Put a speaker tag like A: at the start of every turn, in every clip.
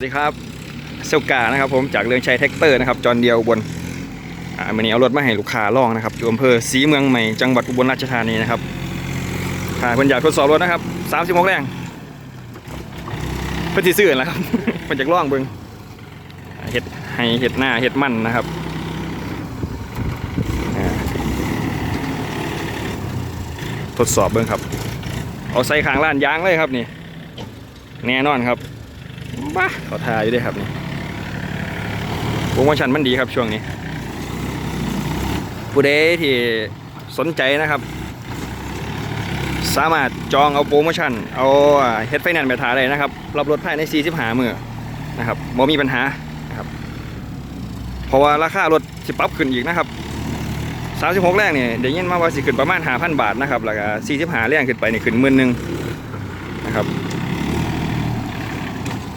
A: สวัสดีครับเซลกานะครับผมจากเรืองชัยแท็กเตอร์นะครับจอนเดียวบนอ่าวันนี้เอารถมาให้ลูกค้าลองนะครับอยู่อำเภอศรีเมืองใหม่จังหวัดอุบลราชธานีนะครับถ้าเพิ่นอยากทดสอบรถนะครับ30โมงแรงเพิ่นสิซื้อแหละครับเพิ่นอยากล่องเบิ่งอ่าเฮ็ดให้เฮ็ดหน้าเฮ็ดมันนะครับทดสอบเบิ่งครับ เอาใส่ขางล้านยางเลยครับนี่แน่นอนครับ บ้าเขาทาอยู่ด้วยครับนี่โปรโมชั่นมันดีครับช่วงนี้ ผู้ใดที่สนใจนะครับ สามารถจองเอาโปรโมชั่น เอาเฮดไฟแนนซ์ไปทาได้นะครับ รับรถภายใน 45 มือนะครับบ่มีปัญหานะครับ เพราะว่าราคารถสิปรับขึ้นอีกนะครับ36แรกเนี่ยเดี๋ยวยินมาว่าสิขึ้นประมาณ5,000บาทนะครับแล้วก็45แรงขึ้นไปนี่ขึ้นหมื่นหนึ่งนะครับ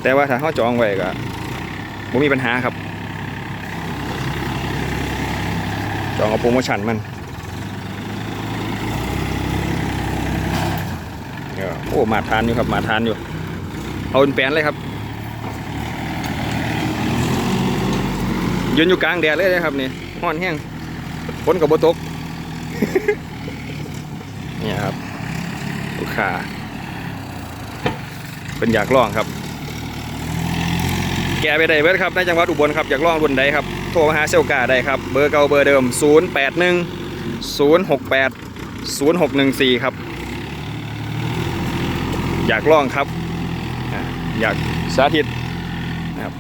A: แต่ว่าถ้าเขาจองไว้ก็บ่มีปัญหาครับ จองเอาโปรโมชั่นมันเออโอ้มาทานอยู่ครับมาทานอยู่ เอาเป็นแปนเลยครับยืนอยู่กลางแดดเลยนะครับนี่ห้อนแห้งฝนกับบตกเนี่ยครับลูกค้าเป็นอยากลองครับ แกไปได้เบิดครับในจังหวัดอุบลครับอยากลองรุ่นใดครับโทรมาหาเซลกาได้ครับเบอร์เก่าเบอร์เดิม 081 068 0614 ครับ อยากลองครับอยากสาธิตนะครับ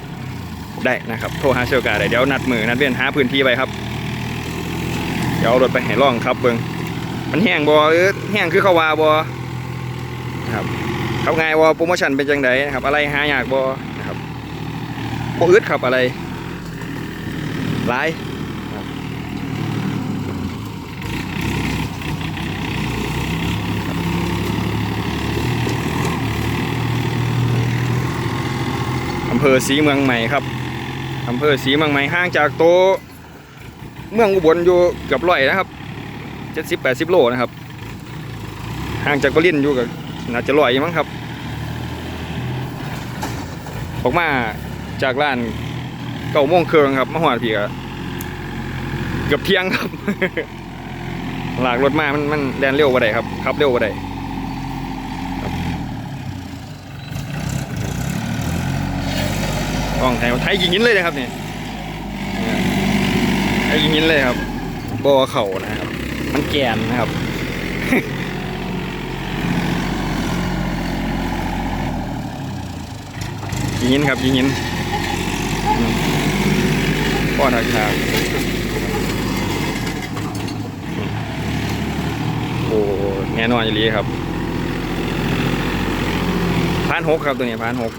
A: ได้นะครับโทรหาเซลกาได้เดี๋ยวนัดมือนัดเวียนหาพื้นที่ไปครับเดี๋ยวเอารถไปให้ลองครับเบิงมันแห้งบอหรือแห้งคือเขาวาบอนะครับเขาไงวอโปรโมชั่นเป็นจังไดนะครับอะไรหายากบอนะครับ บ่อึดครับอะไรหลายอำเภอศรีเมืองใหม่ครับอำเภอศรีเมืองใหม่ห่างจากโตเมืองอุบลอยู่เกือบร้อยนะครับเจ็ดสิบแปดสิบโลนะครับห่างจากกลินอยู่กับน่าจะร้อยมั้งครับ ออกมา จากร้านเก้าโมงครึ่งครับมาหอดพี่ก็เกือบเที่ยงครับ หลากรถมามันมันแดนเร็วกว่าใดครับขับเร็วกว่าใดครับต้องไทยไทยยิงยินเลยนะครับนี่ไทยยิงยินเลยครับบอเข่านะครับ มันแกนนะครับยิงยินครับยิงยิน ป้อนทักทางอืมโอ้แน่นอนอยู่ลีครับพานหกครับตัวนี้พานหก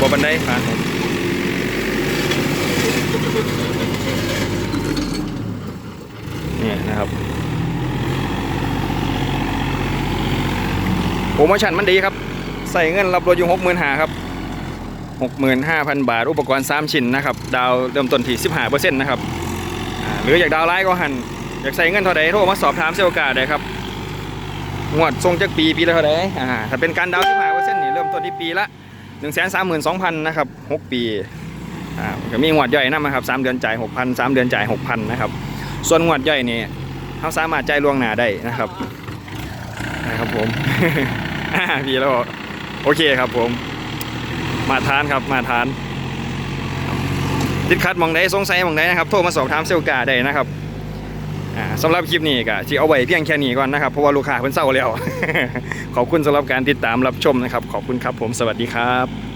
A: บบันไดพานหกนี่นะครับโปรโมชั่นมันดีครับ ใส่เงินรับรถอยู่หกหมื่นหาครับ 65,000 บาท อุปกรณ์ 3 ชิ้นนะครับ ดาวเริ่มต้นที่ 15%นะครับหรืออยากดาวไลน์ก็หัน อยากใส่เงินเท่าใดโทรมาสอบถามเซลกาได้ครับ งวดทรงจากปีปีละเท่าใดอ่ถ้าเป็นการดาว 15%นี่เริ่มต้นที่ปีละ 132,000นะครับ 6 ปีอ่าก็มีงวดย่อยนะครับ 3 เดือนจ่าย 6,000 3 เดือนจ่าย 6,000นะครับ ส่วนงวดย่อยนี่เขาสามารถจ่ายล่วงหน้าได้นะครับนะครับผมพี่แล้วโอเคครับผม มาทานครับมาทาน ติดขัดมองใดสงสัยมองใดนะครับ โทรมาสอบถามเซลกาได้นะครับสำหรับคลิปนี้ก็ที่เอาไว้เพียงแค่นี้ก่อนนะครับเพราะว่าลูกค้าเพิ่นเศร้าแล้ว ขอบคุณสำหรับการติดตามรับชมนะครับ ขอบคุณครับผมสวัสดีครับ